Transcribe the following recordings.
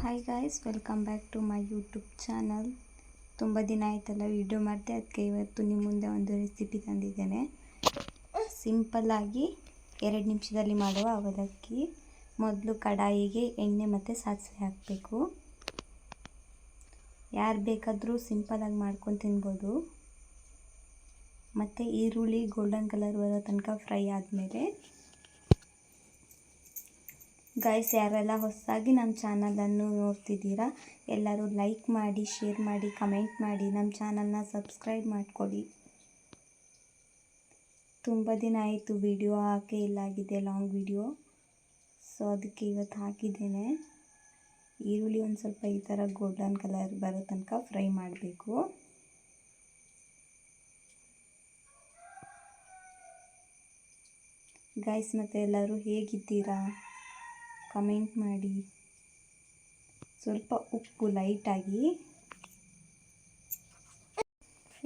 Hi guys welcome back to my YouTube channel ತುಂಬ ದಿನ ಆಯ್ತಲ್ಲ ವಿಡಿಯೋ ಮಾಡಿದೆ ಅದಕ್ಕೆ ಇವತ್ತು ನಿಮ್ಮ ಮುಂದೆ ಒಂದು ರೆಸಿಪಿ ತಂದಿದ್ದೇನೆ. ಸಿಂಪಲ್ಲಾಗಿ ಎರಡು ನಿಮಿಷದಲ್ಲಿ ಮಾಡುವ ಅವಲಕ್ಕಿ. ಮೊದಲು ಕಡಾಯಿಗೆ ಎಣ್ಣೆ ಮತ್ತು ಸಾಸಿವೆ ಹಾಕಬೇಕು. ಯಾರು ಬೇಕಾದರೂ ಸಿಂಪಲಾಗಿ ಮಾಡ್ಕೊಂಡು ತಿನ್ಬೋದು. ಮತ್ತು ಈರುಳ್ಳಿ ಗೋಲ್ಡನ್ ಕಲರ್ ಬರೋ ತನಕ ಫ್ರೈ ಆದಮೇಲೆ ಗೈಸ್ ಯಾರೆಲ್ಲ ಹೊಸದಾಗಿ ನಮ್ಮ ಚಾನಲನ್ನು ನೋಡ್ತಿದ್ದೀರಾ, ಎಲ್ಲರೂ ಲೈಕ್ ಮಾಡಿ ಶೇರ್ ಮಾಡಿ ಕಮೆಂಟ್ ಮಾಡಿ, ನಮ್ಮ ಚಾನಲ್ನ ಸಬ್ಸ್ಕ್ರೈಬ್ ಮಾಡಿಕೊಡಿ. ತುಂಬ ದಿನ ಆಯಿತು ವಿಡಿಯೋ ಹಾಕೇ ಇಲ್ಲಾಗಿದೆ ಲಾಂಗ್ ವಿಡಿಯೋ ಸೊ ಅದಕ್ಕೆ ಇವತ್ತು ಹಾಕಿದ್ದೇನೆ. ಈರುಳ್ಳಿ ಒಂದು ಸ್ವಲ್ಪ ಈ ಥರ ಗೋಲ್ಡನ್ ಕಲರ್ ಬರೋ ತನಕ ಫ್ರೈ ಮಾಡಬೇಕು. ಗೈಸ್ ಮತ್ತು ಎಲ್ಲರೂ ಹೇಗಿದ್ದೀರಾ? ಕಮೆಂಟ್ ಮಾಡಿ. ಸ್ವಲ್ಪ ಉಪ್ಪು ಲೈಟಾಗಿ.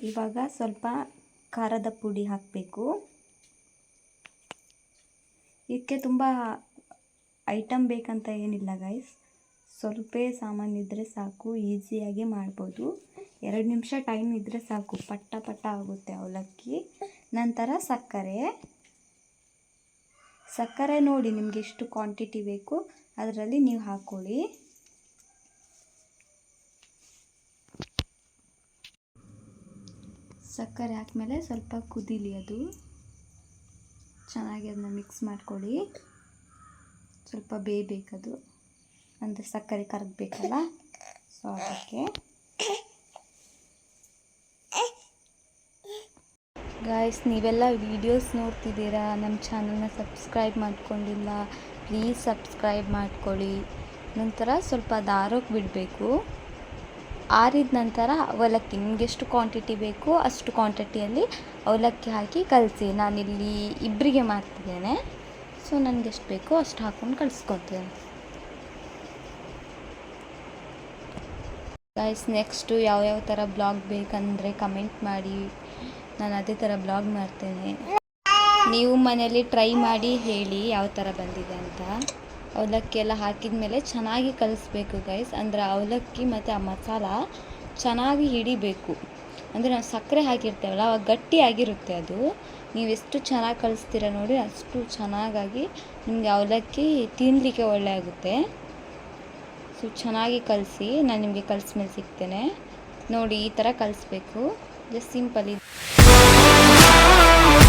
ಇವಾಗ ಸ್ವಲ್ಪ ಖಾರದ ಪುಡಿ ಹಾಕಬೇಕು. ಇದಕ್ಕೆ ತುಂಬ ಐಟಮ್ ಬೇಕಂತ ಏನಿಲ್ಲ ಗೈಸ್ ಸ್ವಲ್ಪ ಸಾಮಾನು ಇದ್ದರೆ ಸಾಕು, ಈಸಿಯಾಗಿ ಮಾಡ್ಬೋದು. ಎರಡು ನಿಮಿಷ ಟೈಮ್ ಇದ್ದರೆ ಸಾಕು, ಪಟ್ಟ ಪಟ್ಟ ಆಗುತ್ತೆ ಅವಲಕ್ಕಿ. ನಂತರ ಸಕ್ಕರೆ. ಸಕ್ಕರೆ ನೋಡಿ ನಿಮಗೆ ಎಷ್ಟು ಕ್ವಾಂಟಿಟಿ ಬೇಕು, ಅದರಲ್ಲಿ ನೀವು ಹಾಕ್ಕೊಳ್ಳಿ ಸಕ್ಕರೆ ಹಾಕ್ಮೇಲೆ ಸ್ವಲ್ಪ ಕುದೀಲಿ ಅದು. ಚೆನ್ನಾಗಿ ಅದನ್ನ ಮಿಕ್ಸ್ ಮಾಡ್ಕೊಳ್ಳಿ. ಸ್ವಲ್ಪ ಬೇಯಬೇಕದು. ಅಂದರೆ ಸಕ್ಕರೆ ಕರಗಬೇಕಲ್ಲ ಸೊ ಅದಕ್ಕೆ. ಗಾಯ್ಸ್ ನೀವೆಲ್ಲ ವೀಡಿಯೋಸ್ ನೋಡ್ತಿದ್ದೀರಾ? ನಮ್ಮ ಚಾನಲ್ನ ಸಬ್ಸ್ಕ್ರೈಬ್ ಮಾಡ್ಕೊಂಡಿಲ್ಲ ಪ್ಲೀಸ್ ಸಬ್ಸ್ಕ್ರೈಬ್ ಮಾಡ್ಕೊಳ್ಳಿ. ನಂತರ ಸ್ವಲ್ಪ ಅದು ಆರೋಕ್ಕೆ ಬಿಡಬೇಕು. ಆರಿದ ನಂತರ ಅವಲಕ್ಕಿ, ನಿಮ್ಗೆ ಎಷ್ಟು ಕ್ವಾಂಟಿಟಿ ಬೇಕು ಅಷ್ಟು ಕ್ವಾಂಟಿಟಿಯಲ್ಲಿ ಅವಲಕ್ಕಿ ಹಾಕಿ ಕಲಸಿ. ನಾನಿಲ್ಲಿ ಇಬ್ಬರಿಗೆ ಮಾಡ್ತಿದ್ದೇನೆ. ಸೊ ನನಗೆ ಎಷ್ಟು ಬೇಕೋ ಅಷ್ಟು ಹಾಕ್ಕೊಂಡು ಕಳಿಸ್ಕೊತೇನೆ ಗೈಸ್ ನೆಕ್ಸ್ಟು ಯಾವ್ಯಾವ ಥರ ಬ್ಲಾಗ್ ಬೇಕಂದರೆ ಕಮೆಂಟ್ ಮಾಡಿ. ನಾನು ಅದೇ ಥರ ಬ್ಲಾಗ್ ಮಾಡ್ತೇನೆ. ನೀವು ಮನೇಲಿ ಟ್ರೈ ಮಾಡಿ ಹೇಳಿ ಯಾವ ಥರ ಬಂದಿದೆ ಅಂತ. ಅವಲಕ್ಕಿ ಎಲ್ಲ ಹಾಕಿದ ಮೇಲೆ ಚೆನ್ನಾಗಿ ಕಲಿಸ್ಬೇಕು ಗೈಸ್ ಅಂದರೆ ಅವಲಕ್ಕಿ ಮತ್ತು ಆ ಮಸಾಲ ಚೆನ್ನಾಗಿ ಹಿಡಿಬೇಕು. ಅಂದರೆ ನಾವು ಸಕ್ಕರೆ ಹಾಕಿರ್ತೇವಲ್ಲ, ಅವಾಗ ಗಟ್ಟಿಯಾಗಿರುತ್ತೆ ಅದು. ನೀವು ಎಷ್ಟು ಚೆನ್ನಾಗಿ ಕಲಿಸ್ತೀರ ನೋಡಿ, ಅಷ್ಟು ಚೆನ್ನಾಗಾಗಿ ನಿಮಗೆ ಅವಲಕ್ಕಿ ತಿನ್ನಲಿಕ್ಕೆ ಒಳ್ಳೆ ಆಗುತ್ತೆ. ಸೊ ಚೆನ್ನಾಗಿ ಕಲಿಸಿ, ನಾನು ನಿಮಗೆ ಕಲಿಸ್ಮೇಲೆ ಸಿಗ್ತೇನೆ. ನೋಡಿ, ಈ ಥರ ಕಲಿಸ್ಬೇಕು. ಜಸ್ಟ್ ಸಿಂಪಲ್ ಇದು. Oh.